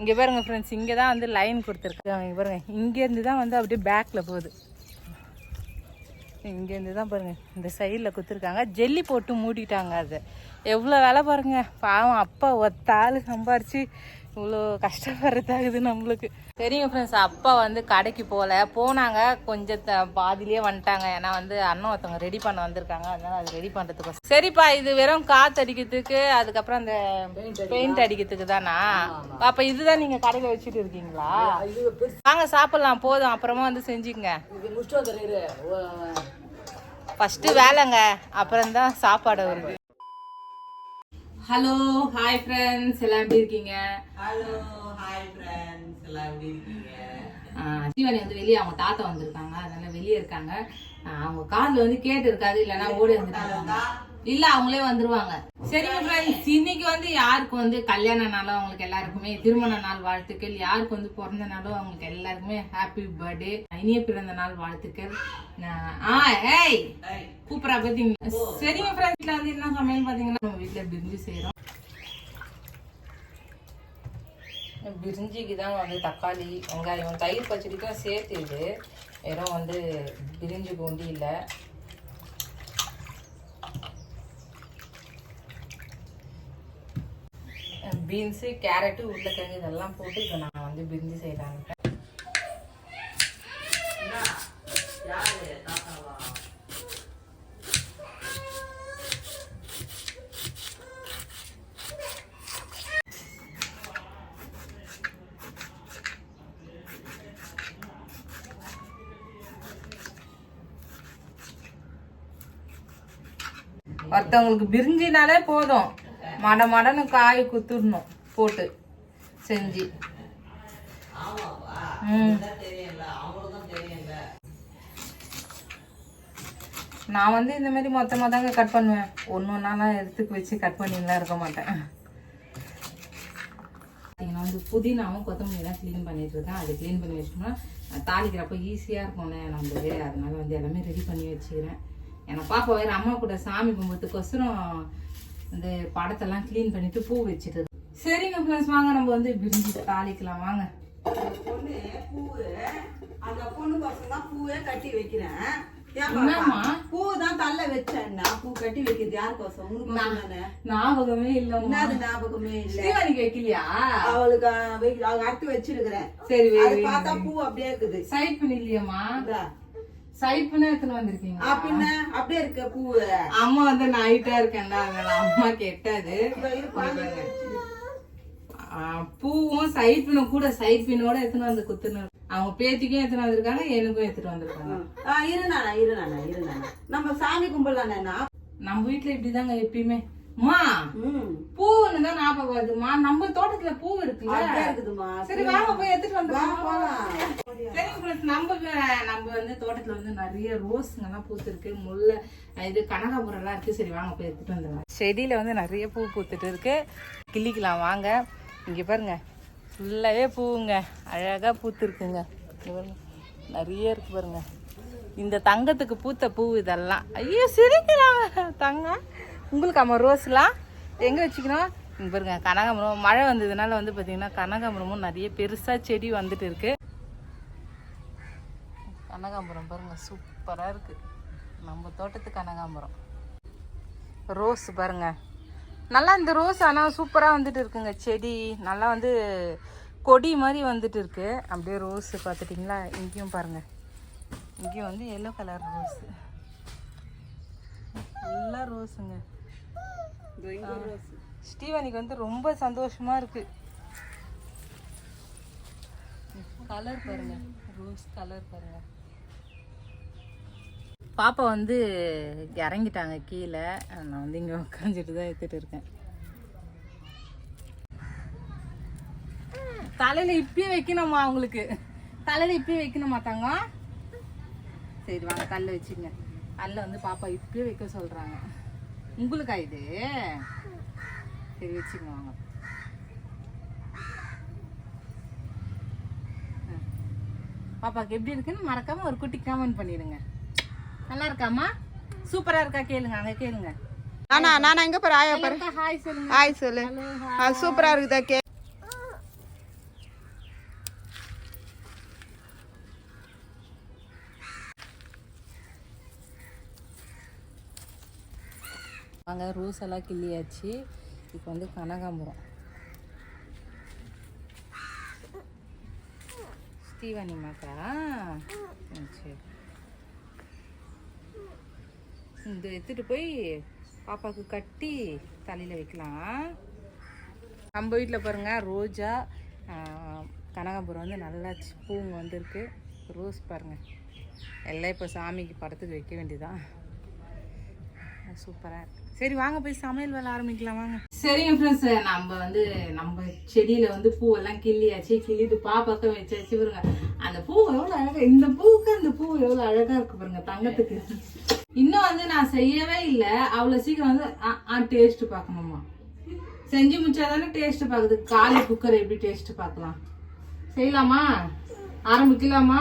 இங்கே பாருங்க ஃப்ரெண்ட்ஸ் இங்கே தான் வந்து லைன் கொடுத்துருக்காங்க இங்கே பாருங்கள் இங்கேருந்து தான் வந்து அப்படியே பேக்கில் போகுது. இங்கேருந்து தான் பாருங்கள் இந்த சைடில் கொடுத்துருக்காங்க. ஜெல்லி போட்டு மூடிட்டாங்க அது. எவ்வளோ வேலை பாருங்க. பாவம் அப்பா ஒத்தாள் சம்பாரித்து இவ்வளோ கஷ்டப்படுறதாகுது நம்மளுக்கு. சரிங்க ஃப்ரெண்ட்ஸ் அப்பா வந்து கடைக்கு போகல. போனாங்க கொஞ்சம் பாதியிலேயே வந்துட்டாங்க. ஏன்னா வந்து அண்ணன் ஒருத்தவங்க ரெடி பண்ண வந்திருக்காங்க. அதனால அது ரெடி பண்ணுறதுக்கு சரிப்பா இது வெறும் காற்று அடிக்கிறதுக்கு அதுக்கப்புறம் அந்த பெயிண்ட் அடிக்கிறதுக்கு. தானா? அப்போ இதுதான் நீங்கள் கடையில் வச்சுட்டு இருக்கீங்களா? வாங்க சாப்பிட்லாம். போதும். அப்புறமா வந்து செஞ்சுக்கங்க. ஃபஸ்ட்டு வேலைங்க. அப்புறம் தான் சாப்பாடு வருது. ஹலோ ஹாய் ஃப்ரெண்ட்ஸ் எல்லாம் எப்படி இருக்கீங்க? ஹலோ ஹாய் ஃப்ரெண்ட்ஸ் தீவாளி வந்து வெளியே அவங்க தாத்தா வந்திருக்காங்க. அதனால வெளியே இருக்காங்க. அவங்க கார்ல வந்து கேட்டு இருக்காது இல்லைன்னா ஓடி வந்துட்டாங்க. இல்ல அவங்களே வந்துருவாங்க. சரிங்க ஃப்ரெண்ட்ஸ் இன்னைக்கு வந்து யாருக்கு வந்து கல்யாண நாளோ அவங்களுக்கு எல்லாருக்குமே திருமண நாள் வாழ்த்துக்கள். யாருக்கு வந்து பிறந்த நாளோ அவங்களுக்கு எல்லாருக்குமே ஹாப்பி பர்த்டே இனிய பிறந்த நாள் வாழ்த்துக்கள். நான்- ஆ ஏய் கூப்பிடா பாத்தீங்களா? சரிங்க ஃப்ரெண்ட்ஸ்ல வந்து என்ன சமையல் பாத்தீங்கன்னா நம்ம வீட்டுல பிரிஞ்சு செய்யறோம் பிரிஞ்சிக்கு தாங்க வந்து தக்காளி வெங்காயம் தயிர் பச்சடிக்கும் சேர்த்து இது. வெறும் வந்து பிரிஞ்சு பூண்டி இல்லை. பீன்ஸு கேரட்டு உருளைக்கிழங்கு இதெல்லாம் போட்டு இப்போ நான் வந்து பிரிஞ்சு செய்யலாங்க யாரு தாத்தாவா ஒருத்தவங்களுக்கு பிரிஞ்சினாலே போதும். மட மடன்னு காய் குத்துடணும் போட்டு செஞ்சு. நான் வந்து இந்த மாதிரி மொத்தமாக தாங்க கட் பண்ணுவேன். ஒன்று ஒன்றாலாம் எடுத்துக்கு வச்சு கட் பண்ணிலாம் இருக்க மாட்டேன். நான் வந்து புதினாவும் கொத்தமல்லாம் க்ளீன் பண்ணிட்டு இருக்கேன். அதை க்ளீன் பண்ணி வச்சிட்டோம்னா தாளிக்கிறப்போ தாளிக்கிறப்ப ஈஸியாக இருக்கும்ல நம்மளுக்கு அதனால வந்து எல்லாமே ரெடி பண்ணி வச்சுக்கிறேன். ஏன்னா பாப்பா வேறு அம்மா கூட சாமி கும்பிட்றதுக்கோசரம் இந்த படத்தெல்லாம் க்ளீன் பண்ணிட்டு பூ வச்சுட்டு சரிங்க ஃப்ரெண்ட்ஸ் வாங்க நம்ம வந்து பிரிஞ்சு தாளிக்கலாம். வாங்க. பொண்ணு பூவு அந்த பொண்ணு பசங்க பூவே கட்டி வைக்கிறேன்? பூ தான் தள்ள வச்சேன். நான் பூ கட்டி வைக்கிறது யாருக்கோசம் உனக்கு ஞாபகமே இல்லைம்மா. என்னது ஞாபகமே இல்ல? ஸ்ரீவாணிக்கு வைக்கலையா அவளுக்கு அவங்க அறுத்து வச்சிருக்கிறேன். சரி அது பார்த்தா பூ அப்படியே இருக்குது. சைட் பண்ணி பண்ண எடுத்துன்னு வந்திருக்கீங்க ஆ, பின்ன அப்படியே இருக்க பூ அம்மா வந்து நைட்டா இருக்கேன்டா அதனால அம்மா கெட்டது. பூவும் சைட் பின்னும் கூட சைட் பின்னோட எடுத்துன்னு வந்து குத்துன்னு அவங்க பேத்திக்கும் எடுத்துன்னு வந்திருக்காங்க எனக்கும் எடுத்துட்டு வந்திருக்காங்க. இரு நானா இரு நானா இரு நானா. நம்ம சாமி கும்பிடலானேண்ணா. நம்ம வீட்டுல இப்படிதாங்க எப்பயுமே. ம் பூன்னு தான் ஞாபகம் வருதுமா நம்ம தோட்டத்துல பூ இருக்குல்ல. சரி வாங்க போய் எடுத்துட்டு வா வந்துருவோம் போலாம். சரிங்க friends, நம்ம நம்ம வந்து தோட்டத்துல வந்து நிறைய ரோஸுங்கெல்லாம் பூத்துருக்கு. முல்லை இது கனகாபுரம் எல்லாம் இருக்கு. சரி வாங்க போய் எடுத்துட்டு வந்துடலாம். செடியில வந்து நிறைய பூ பூத்துட்டு இருக்கு. கிள்ளிக்கலாம் வாங்க. இங்க பாருங்க. ஃபுல்லாவே பூவுங்க. அழகா பூத்துருக்குங்க. நிறைய இருக்கு பாருங்க. இந்த தங்கத்துக்கு பூத்த பூ இதெல்லாம். ஐயோ சிரிக்கிறாங்க. தங்கம் உங்களுக்கு அம்மா ரோஸ்லாம். எங்கே வச்சுக்கணும்? இங்கே பாருங்க கனகாம்பரம். மழை வந்ததுனால வந்து பார்த்திங்கன்னா கனகாம்பரமும் நிறைய பெருசாக செடி வந்துட்டு இருக்கு. கனகாம்பரம் பாருங்க சூப்பராக இருக்கு. நம்ம தோட்டத்து கனகாம்பரம். ரோஸ் பாருங்க. நல்லா இந்த ரோஸ் ஆனால் சூப்பராக வந்துட்டு இருக்குங்க. செடி நல்லா வந்து கொடி மாதிரி வந்துட்டு இருக்கு. அப்படியே ரோஸ் பார்த்துட்டிங்களா இங்கேயும் பாருங்க. இங்கேயும் வந்து எல்லோ கலர் ரோஸ். நல்லா ரோஸுங்க. ஸ்டீவனிக்கு வந்து ரொம்ப சந்தோஷமா இருக்கு. கலர் பாருங்க. ரோஸ் கலர் பாருங்க. பாப்பா வந்து இறங்கிட்டாங்க கீழே. நான் வந்து இங்கே உட்காந்துட்டு தான் எடுத்துட்டு இருக்கேன். தலையில இப்பயே வைக்கணுமா அவங்களுக்கு? தலையில இப்பயே வைக்கணுமா தங்கம்? சரி வாங்க கல்ல வச்சுங்க கல்ல வந்து பாப்பா இப்பயே வைக்க சொல்றாங்க. உங்களுக்கா இது? சரி வச்சுங்க வாங்க. ம். பாப்பாக்கு எப்படி இருக்குன்னு மறக்காம ஒரு குட்டி கமெண்ட் பண்ணிடுங்க. நல்லா இருக்காமா சூப்பரா இருக்கா? கேளுங்க அங்க கேளுங்க. நானா நானா எங்க பாரு ஆயா பாரு. ஹாய் சொல்லுங்க. ஹாய் சொல்லு. சூப்பரா இருக்குதா? கே வாங்க ரோஸ் எல்லாம் கிள்ளியாச்சு. இப்போ வந்து கனகாம்பரம். ஸ்ரீவாணி மாக்கா ம், சரி. இந்த எடுத்துட்டு போய் பாப்பாவுக்கு கட்டி தலையில் வைக்கலாம். நம்ம வீட்டில் பாருங்கள் ரோஜா ஆ, கனகாம்பரம் வந்து நல்லா பூங்க வந்திருக்கு. ரோஸ் பாருங்கள் எல்லாம் இப்போ சாமிக்கு படத்துக்கு வைக்க வேண்டியதான் சூப்பராக இருக்குது சரி வாங்க போய் சமையல் வேலை ஆரம்பிக்கலாம் வாங்க. சரிங்க ஃப்ரெண்ட்ஸ் நம்ம வந்து நம்ம செடியில வந்து பூவெல்லாம் கிள்ளியாச்சு கிள்ளிட்டு பாப்பாக்க வச்சாச்சு பாருங்க. அந்த பூ எவ்வளோ அழகா இந்த பூவுக்கு அந்த பூ எவ்வளோ அழகா இருக்கு பாருங்க தங்கத்துக்கு. இன்னும் வந்து நான் செய்யவே இல்லை. அவ்வளோ சீக்கிரம் வந்து டேஸ்ட் பார்க்கணுமா? செஞ்சு முடிச்சாதானே டேஸ்ட் பார்க்குது. காலி குக்கர் எப்படி டேஸ்ட் பார்க்கலாம்? செய்யலாமா? ஆரம்பிக்கலாமா?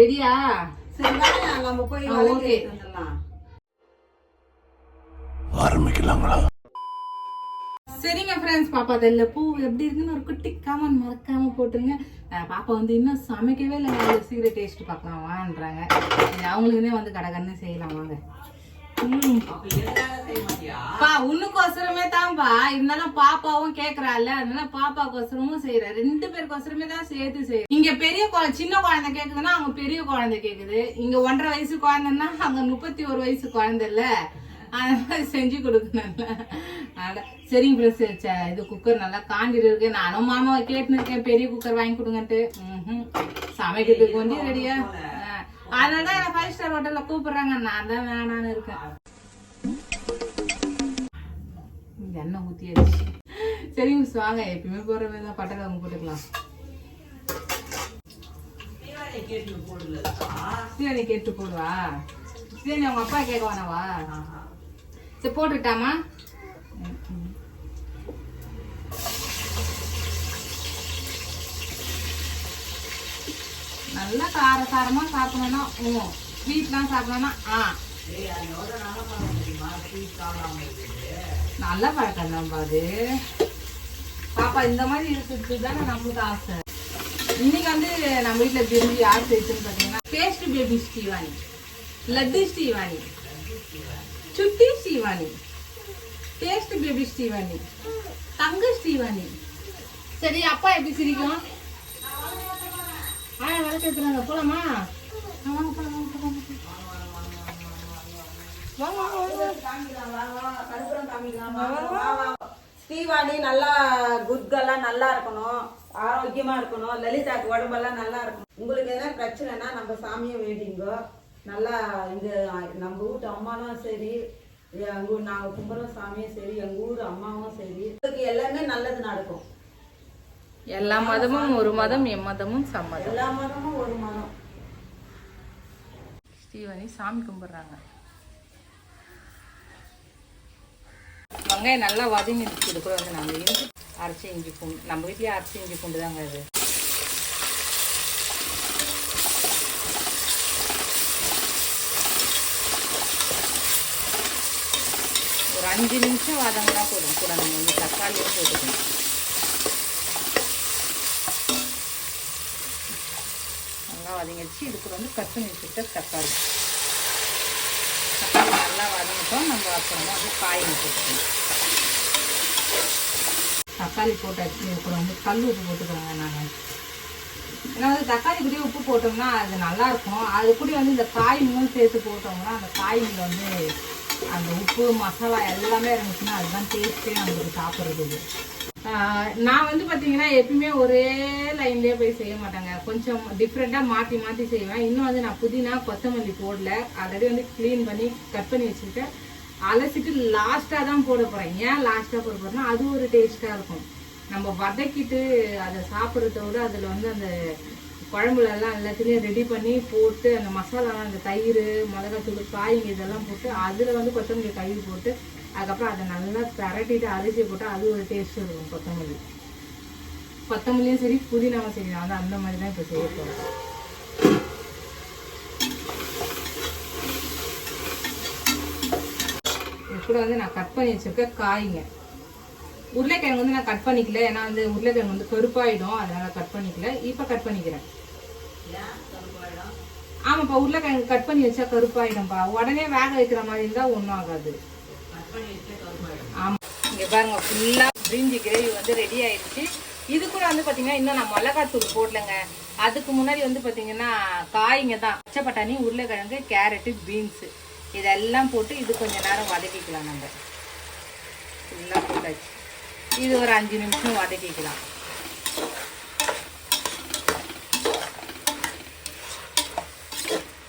ரெடியா சரி வாங்க, நம்ம போய் ஆ, விளக்கு okay. சரிங்க ஃப்ரெண்ட்ஸ் பாப்பா அதில் பூ எப்படி இருக்குன்னு ஒரு குட்டி காமன் மறக்காம போட்டுருங்க. பாப்பா வந்து இன்னும் சமைக்கவே இல்லை. அவ்வளோ சீக்கிரம் டேஸ்ட் பார்க்கலாமான்றாங்க. வான்றாங்க இது அவங்களுக்குனே வந்து கடகன்னு செய்யலாம் வாங்க. ம். அப்ப எதுக்காக பா உன்னுக்கோசரமே தான்ப்பா இருந்தாலும் பாப்பாவும் கேக்குறாள்ல. அதனால பாப்பாக்கோசரமும் செய்யறேன். ரெண்டு பேருக்கோசரமே தான் சேர்த்து செய்யறேன். இங்க பெரிய குழந்தை சின்ன குழந்தை கேக்குதுன்னா அவங்க பெரிய குழந்தை கேக்குது. இங்க ஒன்றரை வயசு குழந்தைன்னா அங்க முப்பத்தி ஒரு வயசு குழந்தை இல்ல. அதனால செஞ்சு கொடுக்கணும்ல. அட சரிங்க ஃப்ரெண்ட்ஸ் இது குக்கர் நல்லா காஞ்சிட்டு இருக்கு. நானும் மாமாவை கேட்டுன்னு இருக்கேன். பெரிய குக்கர் வாங்கி கொடுங்கன்ட்டு. ம்ஹும். சமைக்கிறதுக்கு வந்து ரெடியா அதனால தான் என்ன ஃபைவ் ஸ்டார் ஹோட்டல்ல கூப்பிடுறாங்க. நான் தான் வேணான்னு இருக்கேன். எண்ணெய் ஊற்றியாச்சு சரி மிஸ் வாங்க. எப்பயுமே போகிற மாதிரி தான். பட்டை அவங்க போட்டுக்கலாம். சரி கேட்டு போடுவா? சரி அவங்க அப்பா கேட்க வேணாவா? சரி போட்டுட்டாமா நல்லா கார காரமா சாப்பிடணும்னா ஓ ஸ்வீட்லாம் சாப்பிடணும்னா ஆ. நல்ல பழக்கம் தான் அது. பாப்பா இந்த மாதிரி இருக்கிறது தானே நம்மளுக்கு ஆசை. இன்னைக்கு வந்து நம்ம வீட்டில் விரும்பி யார் செய்யுதுன்னு பார்த்தீங்கன்னா டேஸ்ட் பேபி ஸ்ரீவாணி லட்டு ஸ்ரீவாணி சுட்டி ஸ்ரீவாணி டேஸ்ட் பேபி ஸ்ரீவாணி தங்க ஸ்ரீவாணி சரி அப்பா எப்படி சிரிக்கும்? ஆ விளக்கு எடுத்துறாங்க போலாமா? ஆ, வாங்க போலாம் வாங்க போலாம். ஸ்ரீவாணி நல்லா குட்கெல்லாம் நல்லா இருக்கணும். ஆரோக்கியமா இருக்கணும். லலிதாக்கு உடம்பெல்லாம் நல்லா இருக்கணும். உங்களுக்கு எதாவது பிரச்சனைனா நம்ம சாமியை வேண்டிங்கோ. நல்லா இந்த நம்ம வீட்டு அம்மாவும் சரி எங்க ஊர் நாங்க கும்புற சாமியும் சரி எங்க ஊர் அம்மாவும் சரி உங்களுக்கு எல்லாமே நல்லது நடக்கும் எல்லா மதமும் ஒரு மதம் எம்மதமும் சம்மதம் எல்லா மதமும் ஒரு மதம். ஸ்ரீவனி சாமி கும்பிடுறாங்க. வெங்காயம் நல்லா வதங்கிடுச்சு இது கூட வந்து நாங்கள் இஞ்சி அரைச்சி இஞ்சி பூண்டு நம்ம வீட்லயே அரைச்சி இஞ்சி பூண்டு தாங்க இது. ஒரு அஞ்சு நிமிஷம் வதங்கினா போதும். கூட நம்ம வந்து தக்காளியும் போட்டுக்கணும் நல்லா வதங்கிடுச்சு. இது கூட வந்து கட் பண்ணி தக்காளி. தக்காளி நல்லா வதங்கிட்டோம். நம்ம அப்புறமா வந்து காய் போட்டுக்கணும் தக்காளி போட்டாச்சு. இது கூட வந்து கல் உப்பு போட்டுக்கிறோங்க நாங்கள் ஏன்னா வந்து தக்காளி கூட உப்பு போட்டோம்னா அது நல்லாயிருக்கும் அது கூட வந்து இந்த காய் மூணு சேர்த்து போட்டோம்னா அந்த காய்ல வந்து அந்த உப்பு மசாலா எல்லாமே இருந்துச்சுன்னா அதுதான் டேஸ்ட்டே நம்மளுக்கு சாப்பிட்றது நான் வந்து பார்த்தீங்கன்னா எப்பயுமே ஒரே லைன்லேயே போய் செய்ய மாட்டாங்க. கொஞ்சம் டிஃப்ரெண்ட்டாக மாற்றி மாற்றி செய்வேன். இன்னும் வந்து நான் புதினா கொத்தமல்லி போடல. ஆல்ரெடி வந்து க்ளீன் பண்ணி கட் பண்ணி வச்சுருக்கேன். அலசிட்டு லாஸ்ட்டாக தான் போட போகிறேன் ஏன் லாஸ்ட்டாக போட போகிறேன்னா அது ஒரு டேஸ்ட்டாக இருக்கும். நம்ம வதக்கிட்டு அதை சாப்பிட்றத விட அதில் வந்து அந்த குழம்புலலாம் எல்லாத்துலேயும் ரெடி பண்ணி போட்டு அந்த மசாலாலாம் அந்த தயிர் மிளகாத்தூள் காய்ங்க இதெல்லாம் போட்டு அதில் வந்து கொத்தமல்லி கழுவி போட்டு அதுக்கப்புறம் அதை நல்லா பிரட்டிட்டு அரிசி போட்டு அது ஒரு டேஸ்ட் இருக்கும் கொத்தமல்லி. கொத்தமல்லியும் சரி புதினாவும் சரி நான் வந்து அந்த மாதிரி தான் இப்போ செய்ய போகிறேன் கூட வந்து நான் கட் பண்ணி வச்சிருக்க காய்ங்க. உருளைக்கிழங்கு வந்து நான் கட் பண்ணிக்கல. ஏன்னா வந்து உருளைக்கிழங்கு வந்து கருப்பாயிடும். அதனால கட் பண்ணிக்கல. இப்போ கட் பண்ணிக்கிறேன். ஆமாப்பா உருளைக்கிழங்கு கட் பண்ணி வச்சா கருப்பாயிடும்ப்பா. உடனே வேக வைக்கிற மாதிரி இருந்தால் ஒன்றும் ஆகாது. ஆமாம் வச்சா ஆமா பாருங்க ஃபுல்லா பிரிஞ்சி கிரேவி வந்து ரெடி ஆயிடுச்சு. இது கூட வந்து பார்த்தீங்கன்னா இன்னும் நான் மிளகாத்தூள் போடலங்க. அதுக்கு முன்னாடி வந்து பார்த்தீங்கன்னா காய்ங்க தான். பச்சை பட்டாணி உருளைக்கிழங்கு கேரட்டு பீன்ஸு. இதெல்லாம் போட்டு இது கொஞ்சம் நேரம் வதக்கிக்கலாம் நம்ம. ஃபுல்லாக போட்டாச்சு இது ஒரு அஞ்சு நிமிஷம் வதக்கிக்கலாம்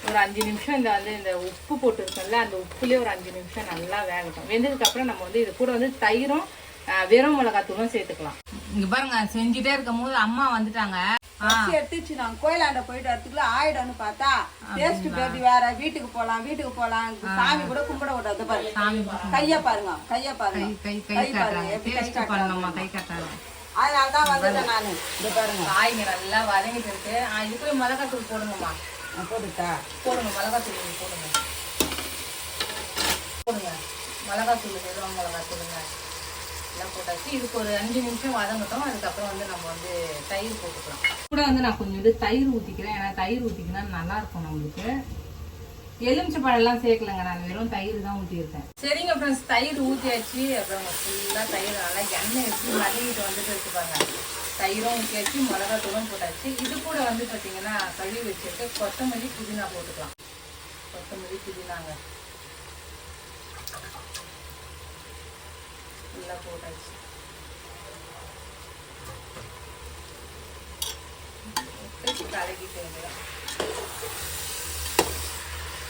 ஒரு அஞ்சு நிமிஷம் இந்த வந்து இந்த உப்பு போட்டுருக்கோம்ல அந்த உப்புலேயே ஒரு அஞ்சு நிமிஷம் நல்லா வேகட்டும் வெந்ததுக்கப்புறம் நம்ம வந்து இது கூட வந்து தயிரும் வெறும் மிளகாத்தூளும் சேர்த்துக்கலாம் இங்கே பாருங்க செஞ்சுட்டே இருக்கும் போது அம்மா வந்துட்டாங்க எடுத்துச்சு நாங்க கோயிலாண்ட போயிட்டு வரதுக்குள்ள ஆயிடும்னு பார்த்தா டேஸ்ட் பேபி வேற வீட்டுக்கு போலாம் வீட்டுக்கு போலாம். சாமி கூட கும்பிட விடாது பாரு சாமி கைய பாருங்க கைய பாருங்க. கை பாருங்க காட்டுறாங்க எப்படி கை டேஸ்ட் பண்ணணுமா கை காட்டுறாங்க அதனால தான் வந்துட்டேன் நானு. இந்த பாருங்க. காய்ங்க நல்லா வதங்கிட்டு இருக்கு. இதுக்குள்ள மிளகாத்தூள் போடுங்கம்மா போட்டுட்டா? போடுங்க மிளகாத்தூள் இது போடுங்க. போடுங்க. மிளகாத்தூள் வெறும் மிளகாத்தூளுங்க. எல்லாம் போட்டாச்சு. இதுக்கு ஒரு அஞ்சு நிமிஷம் வதங்கட்டும் அதுக்கப்புறம் வந்து நம்ம வந்து தயிர் போட்டுக்கலாம் கூட வந்து நான் கொஞ்சம் வந்து தயிர் ஊற்றிக்கிறேன் ஏன்னா தயிர் ஊற்றிக்கினா நல்லா இருக்கும் நம்மளுக்கு. எலுமிச்சை பழம்லாம் சேர்க்கலங்க நான். வெறும் தயிர் தான் ஊற்றிருக்கேன் சரிங்க ஃப்ரெண்ட்ஸ் தயிர் ஊற்றியாச்சு அப்புறம் ஃபுல்லாக தயிர் நல்லா எண்ணெய் எடுத்து மதிக்கிட்டு வந்துட்டு வச்சுப்பாங்க தயிரும் ஊற்றியாச்சு மிளகாத்தூளும் போட்டாச்சு. இது கூட வந்து பார்த்தீங்கன்னா கழுவி வச்சுட்டு கொத்தமல்லி புதினா போட்டுக்கலாம். கொத்தமல்லி புதினாங்க. ஃபுல்லாக போட்டாச்சு. போட்டு கலக்கிட்டு வேண்டியதான்.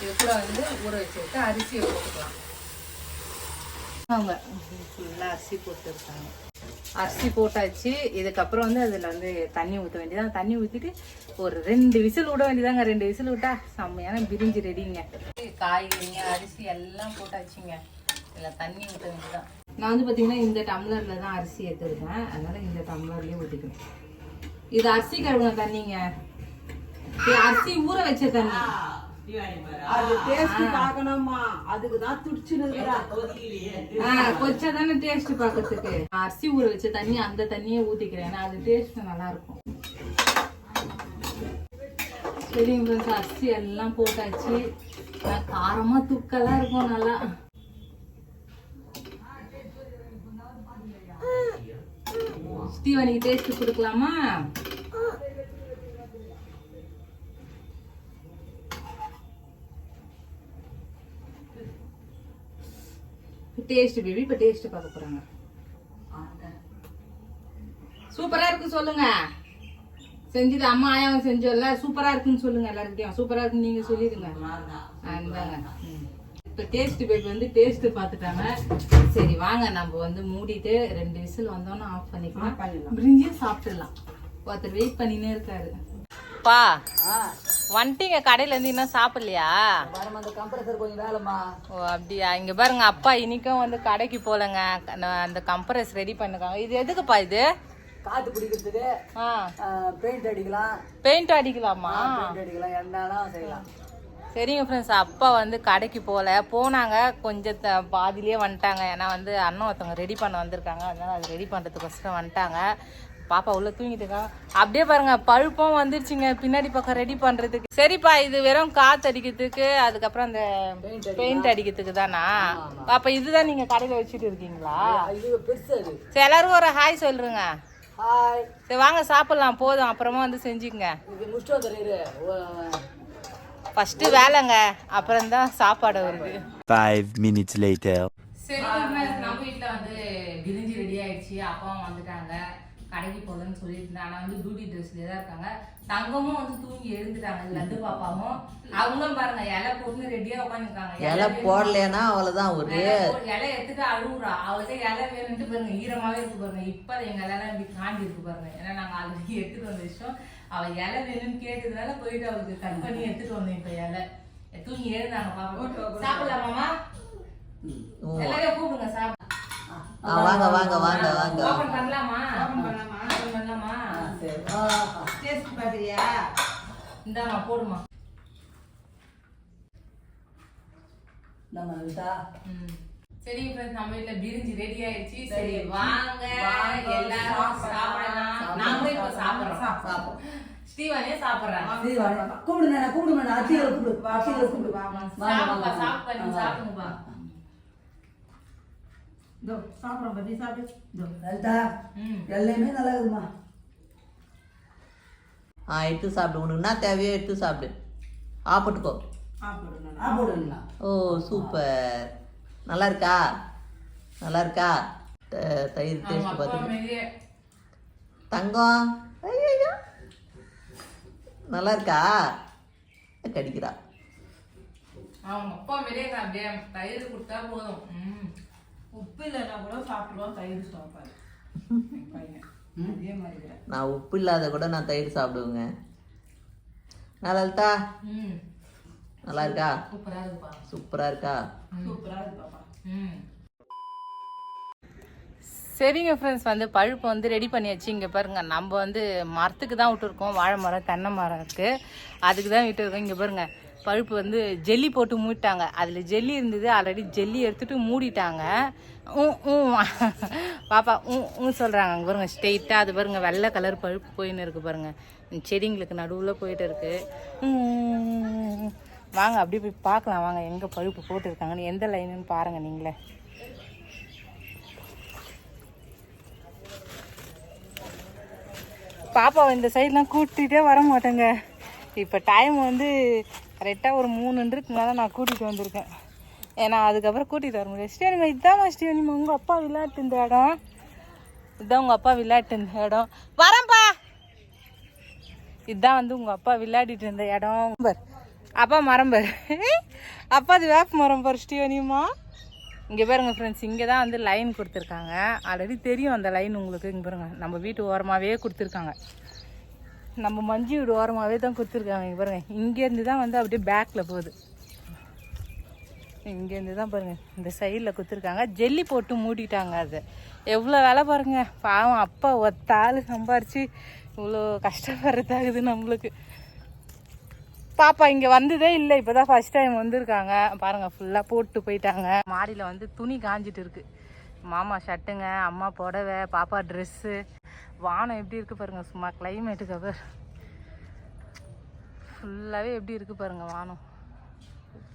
இது கூட வந்து ஊற வச்சுட்டு அரிசியை போட்டுக்கலாம். அவங்க ஃபுல்லாக அரிசி போட்டுருக்காங்க. அரிசி போட்டாச்சு. இதுக்கப்புறம் வந்து அதில் வந்து தண்ணி ஊற்ற வேண்டியதான் தண்ணி ஊற்றிட்டு ஒரு ரெண்டு விசில் விட வேண்டியதாங்க. ரெண்டு விசில் விட்டா செம்மையான பிரிஞ்சு ரெடிங்க காய்கறிங்க அரிசி எல்லாம் போட்டாச்சுங்க. இதில் தண்ணி ஊற்ற வேண்டியதான் நான் வந்து பார்த்தீங்கன்னா இந்த டம்ளரில் தான் அரிசி எடுத்துருக்கேன். அதனால இந்த டம்ளர்லேயே ஊற்றிக்கணும் இது அரிசி கழுவுன தண்ணிங்க. அரிசி ஊற வச்ச தண்ணி. அது டேஸ்ட் பார்க்கணுமா அதுக்கு தான் துடிச்சுன்னு கொச்சா தானே டேஸ்ட் பார்க்கறதுக்கு. அரிசி ஊற வச்ச தண்ணி அந்த தண்ணியே ஊத்திக்கிறேன். ஏன்னா அது டேஸ்ட் நல்லா இருக்கும் சரிங்க அரிசி எல்லாம் போட்டாச்சு. ஆனா, காரமா துக்கெல்லாம் இருக்கும் நல்லா. ஸ்டீவனுக்கு டேஸ்ட் கொடுக்கலாமா? டேஸ்ட் பேபி இப்ப டேஸ்ட் பார்க்க போறாங்க. சூப்பரா இருக்கு சொல்லுங்க. செஞ்சது அம்மா ஆயாவும் செஞ்சோம்ல சூப்பரா இருக்குன்னு சொல்லுங்க எல்லாருக்கிட்டையும் சூப்பரா இருக்குன்னு நீங்க சொல்லிடுங்க. இந்தாங்க. ம். இப்ப டேஸ்ட் பேபி வந்து டேஸ்ட் பார்த்துட்டாங்க. சரி வாங்க நம்ம வந்து மூடிட்டு ரெண்டு விசில் வந்தோம்னா ஆஃப் பண்ணிக்கலாம். பண்ணிடலாம். பிரிஞ்சியும் சாப்பிட்டுடலாம். ஒருத்தர் வெயிட் பண்ணினே இருக்காரு. பா வந்துட்டீங்க கடையில இருந்து இன்னும் சாப்பிடலையா? வரமா அந்த கம்ப்ரஸர் கொஞ்சம் வேலைமா ஓ அப்படியா? இங்க பாருங்க அப்பா இன்னைக்கும் வந்து கடைக்கு போலங்க. அந்த கம்ப்ரஸ் ரெடி பண்ணுறாங்க இது எதுக்குப்பா இது? காத்து பிடிக்கிறதுக்கு ஆ. பெயிண்ட் அடிக்கலாம். பெயிண்ட் அடிக்கலாமா? பெயிண்ட் அடிக்கலாம். என்னன்னா செய்யலாம் சரிங்க ஃப்ரெண்ட்ஸ் அப்பா வந்து கடைக்கு போகல. போனாங்க கொஞ்சம் பாதியிலே வந்துட்டாங்க. ஏன்னா வந்து அண்ணன் ஒருத்தவங்க ரெடி பண்ண வந்திருக்காங்க. அதனால அது ரெடி பண்ணுறதுக்கோசரம் வந்துட்டாங்க. பாப்பா உள்ள தூங்கிட்டு இருக்காங்க அப்படியே பாருங்க பழுப்பும் வந்துருச்சுங்க. பின்னாடி பக்கம் ரெடி பண்றதுக்கு. சரிப்பா இது வெறும் காத்து அடிக்கிறதுக்கு அதுக்கப்புறம் அந்த பெயிண்ட் அடிக்கிறதுக்கு தானா? அப்ப இதுதான் நீங்க கடையில வச்சுட்டு இருக்கீங்களா? சரி ஒரு ஹாய் சொல்றேங்க ஹாய் சரி வாங்க சாப்பிடலாம். போதும். அப்புறமா வந்து தெரியுது ஃபர்ஸ்ட் வேலைங்க அப்புறம் தான் சாப்பாடு வருது. Five minutes later. சரி நம்ம வீட்டில் வந்து பிரிஞ்சு ரெடி ஆயிடுச்சு. அப்பாவும் வந்துட்டாங்க. கடைக்கு போகலன்னு சொல்லிட்டு இருந்தாங்க ஆனால் வந்து டியூட்டி ட்ரெஸ்லேயே தான் இருக்காங்க. தங்கமும் வந்து தூங்கி எழுந்துட்டாங்க. லட்டு பாப்பாவும். அவங்களும் பாருங்க இலை போட்டு ரெடியாக உட்காந்துருக்காங்க இலை போடலைன்னா அவ்வளவுதான் ஒரு இலை எடுத்துட்டு அழுகுறா அவளுக்கு இலை வேணும்ட்டு பாருங்க ஈரமாவே இருக்கு பாருங்க. இப்ப எங்க இலைலாம் இப்படி காண்டி இருக்கு பாருங்க. ஏன்னா நாங்க ஆல்ரெடி எடுத்துட்டு வந்த விஷயம். அவ இலை வேணும்னு கேட்டதுனால போயிட்டு அவளுக்கு கட் பண்ணி எடுத்துட்டு வந்தேன் இப்ப இலை. தூங்கி எழுந்தாங்க பாப்பா. சாப்பிடலாமாமா எல்லாரையும் கூப்பிடுங்க சாப்பிட. ஆ, வாங்க வாங்க வாங்க வாங்க. ஓபன் பண்ணலாமா? ஓபன் பண்ணலாமா? ஓபன் பண்ணலாமா? டேஸ்ட் பாக்குறியா? இந்தாமா போடுமா நம்ம ம். சரிங்க ஃப்ரெண்ட்ஸ் நம்ம வீட்ல பிரிஞ்சி ரெடி ஆயிடுச்சு சரி வாங்க. எல்லாரும் சாப்பிடலாம். நாமளும் இப்ப சாப்பிடுறோம். சாப்பிடுறோம். ஸ்டீவனே சாப்பிடுறாங்க கூப்பிடு நான் கூப்பிடு நான் அத்தியில கூப்பிடு அத்தியில கூப்பிடு சாப்பிடுப்பா சாப்பிடுப்பா நீங்க சாப்பிடுங்கப்பா இதோ சாப்பிட்றோம் பத்தி சாப்பிடு. இதோ லலிதா ம். எல்லாமே நல்லா இருக்குமா ஆ எடுத்து சாப்பிடு. உனக்கு என்ன தேவையோ எடுத்து சாப்பிடு. ஆப்பட்டுக்கோ ஓ சூப்பர். நல்லா இருக்கா நல்லா இருக்கா தயிர் டேஸ்ட் பார்த்து தங்கம்? ஐயையோ. நல்லா இருக்கா கடிக்கிறா அவங்க அப்பா மாதிரியே அப்படியே தயிர் கொடுத்தா போதும். உப்பு இல்லைன்னா கூட சாப்பிடுவோம். தயிர் சாப்பாடு. நான் உப்பு இல்லாத கூட நான் தயிர் சாப்பிடுவேங்க. நல்லா லலிதா. நல்லா இருக்கா சூப்பரா இருக்கா? சூப்பரா இருக்கு சரிங்க ஃப்ரெண்ட்ஸ் வந்து பழுப்பு வந்து ரெடி பண்ணியாச்சு. இங்கே பாருங்கள் நம்ம வந்து மரத்துக்கு தான் விட்டுருக்கோம். வாழை மரம் தென்னை மரம் இருக்குது அதுக்கு தான் விட்டுருக்கோம். இங்கே பாருங்கள் பழுப்பு வந்து ஜெல்லி போட்டு மூடிட்டாங்க. அதில் ஜெல்லி இருந்தது ஆல்ரெடி ஜெல்லி எடுத்துகிட்டு மூடிட்டாங்க. ஊ ஊ பாப்பா ஊ ஊ சொல்கிறாங்க அங்கே பாருங்கள் ஸ்ட்ரெயிட்டாக அது பாருங்கள் வெள்ளை கலர் பழுப்பு போயின்னு இருக்குது பாருங்கள் செடிங்களுக்கு நடுவில் போயிட்டு இருக்குது வாங்க அப்படியே போய் பார்க்கலாம். வாங்க எங்கே பழுப்பு போட்டுருக்காங்கன்னு எந்த லைனுன்னு பாருங்கள் நீங்களே. பாப்பாவை இந்த சைட்லாம் கூட்டிகிட்டே வர மாட்டேங்க. இப்போ டைம் வந்து கரெக்டாக ஒரு மூணுன்றதுக்கு மேலே நான் கூட்டிகிட்டு வந்திருக்கேன். ஏன்னா அதுக்கப்புறம் கூட்டிகிட்டு வர முடியாது. ஸ்ரீனிமா இதுதான் ஸ்ரீனிமா உங்கள் அப்பா விளையாட்டு இந்த இடம். இதுதான் உங்கள் அப்பா விளையாட்டு இந்த இடம். வரேன்ப்பா இதுதான் வந்து உங்கள் அப்பா விளையாடிட்டு இருந்த இடம். அப்பா மரம் பாரு. அப்பா அது வேப்ப மரம் பாரு ஸ்டீவனியுமா இங்கே பாருங்க ஃப்ரெண்ட்ஸ் இங்கே தான் வந்து லைன் கொடுத்துருக்காங்க. ஆல்ரெடி தெரியும் அந்த லைன் உங்களுக்கு. இங்கே பாருங்க நம்ம வீட்டு ஓரமாகவே கொடுத்துருக்காங்க. நம்ம மஞ்சு வீடு ஓரமாகவே தான் கொடுத்துருக்காங்க. இங்கே பாருங்க இங்கேருந்து தான் வந்து அப்படியே பேக்கில் போகுது. இங்கேருந்து தான் பாருங்கள் இந்த சைடில் கொடுத்துருக்காங்க. ஜெல்லி போட்டு மூடிட்டாங்க அது. எவ்வளோ வேலை பாருங்க. பாவம் அப்பா ஒத்த ஆள் இவ்வளோ கஷ்டப்படுறதாகுது நம்மளுக்கு. பாப்பா இங்கே வந்ததே இல்லை இப்போ தான் ஃபஸ்ட் டைம் வந்திருக்காங்க பாருங்கள் ஃபுல்லாக போட்டு போயிட்டாங்க. மாடியில் வந்து துணி காஞ்சிட்டு இருக்கு. மாமா ஷர்ட்டுங்க அம்மா புடவை பாப்பா ட்ரெஸ்ஸு வானம் எப்படி இருக்குது பாருங்க சும்மா கிளைமேட்டுக்கு அவர் ஃபுல்லாகவே எப்படி இருக்குது பாருங்க வானம்.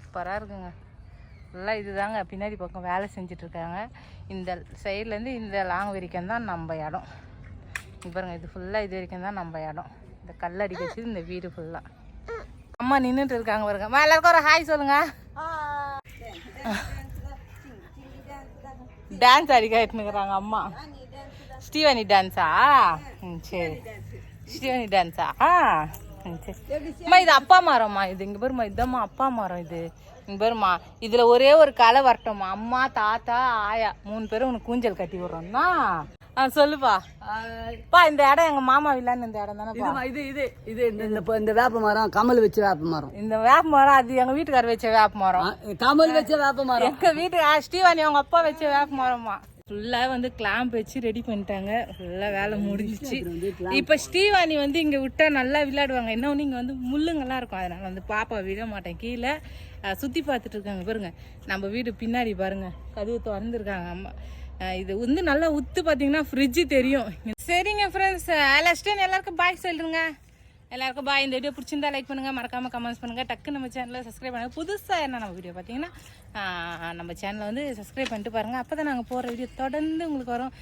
சூப்பராக இருக்குங்க. ஃபுல்லாக இதுதாங்க பின்னாடி பக்கம் வேலை செஞ்சிட்ருக்காங்க இந்த சைட்லேருந்து இந்த லாங் வரைக்கும் தான் நம்ம இடம். பாருங்கள் பாருங்க இது ஃபுல்லாக இது வரைக்கும் தான் நம்ம இடம். இந்த கல்லடி வச்சு இந்த வீடு ஃபுல்லாக அம்மா நின்றுட்டு இருக்காங்க பாருங்க. அம்மா, எல்லாருக்கும் ஒரு ஹாய் சொல்லுங்க. டான்ஸ் ஆடிக்காட்டுனுக்குறாங்க அம்மா. ஸ்டீவனி டான்ஸா ம் சரி. ஸ்டீவனி டான்ஸா ம் சரி. அம்மா இது அப்பா மரம்மா இது. இங்கே பாருமா இதம்மா அப்பா மரம் இது. இங்கே பாருமா இதில் ஒரே ஒரு களை வரட்டும்மா. அம்மா தாத்தா ஆயா மூணு பேரும் உனக்கு கூஞ்சல் கட்டி விடுறோம்னா. சொல்லுப்பா. பா இந்த இடம் எங்கள் மாமா வில்லான்னு இந்த இடம் இதுமா இது இது இது இந்த இந்த வேப்ப மரம் கமல் வச்ச வேப்ப மரம். இந்த வேப்ப மரம் அது எங்கள் வீட்டுக்காரர் வச்ச வேப்ப மரம். கமல் வச்ச வேப்ப மரம். எங்க வீட்டு ஸ்ரீவாணி அவங்க அப்பா வச்ச வேப்ப மரமா ஃபுல்லா வந்து கிளாம்ப் வச்சு ரெடி பண்ணிட்டாங்க. ஃபுல்லா வேலை முடிஞ்சிச்சு. இப்ப ஸ்ரீவாணி வந்து இங்க விட்டா நல்லா விளையாடுவாங்க. இன்னொன்று இங்க வந்து முள்ளுங்கெல்லாம் இருக்கும். அதனால வந்து பாப்பா விட மாட்டேன். கீழே அஹ், சுத்தி பார்த்துட்டு இருக்காங்க. பாருங்க நம்ம வீடு பின்னாடி பாருங்க. கதவு திறந்துருக்காங்க. அம்மா இது வந்து நல்லா உத்து பார்த்தீங்கன்னா ஃப்ரிட்ஜு தெரியும். சரிங்க ஃப்ரெண்ட்ஸ் அலஸ்டன் எல்லாருக்கும் பாய் சொல்லுங்க. எல்லாருக்கும் பாய் இந்த வீடியோ பிடிச்சிருந்தா லைக் பண்ணுங்கள் மறக்காமல் கமெண்ட்ஸ் பண்ணுங்கள் டக்கு நம்ம சேனலில் சப்ஸ்கிரைப் பண்ணுங்கள் புதுசாக என்ன நம்ம வீடியோ பார்த்தீங்கன்னா நம்ம சேனலை வந்து சப்ஸ்கிரைப் பண்ணிட்டு பாருங்கள் அப்போ தான் நாங்கள் போகிற வீடியோ தொடர்ந்து உங்களுக்கு வரும்.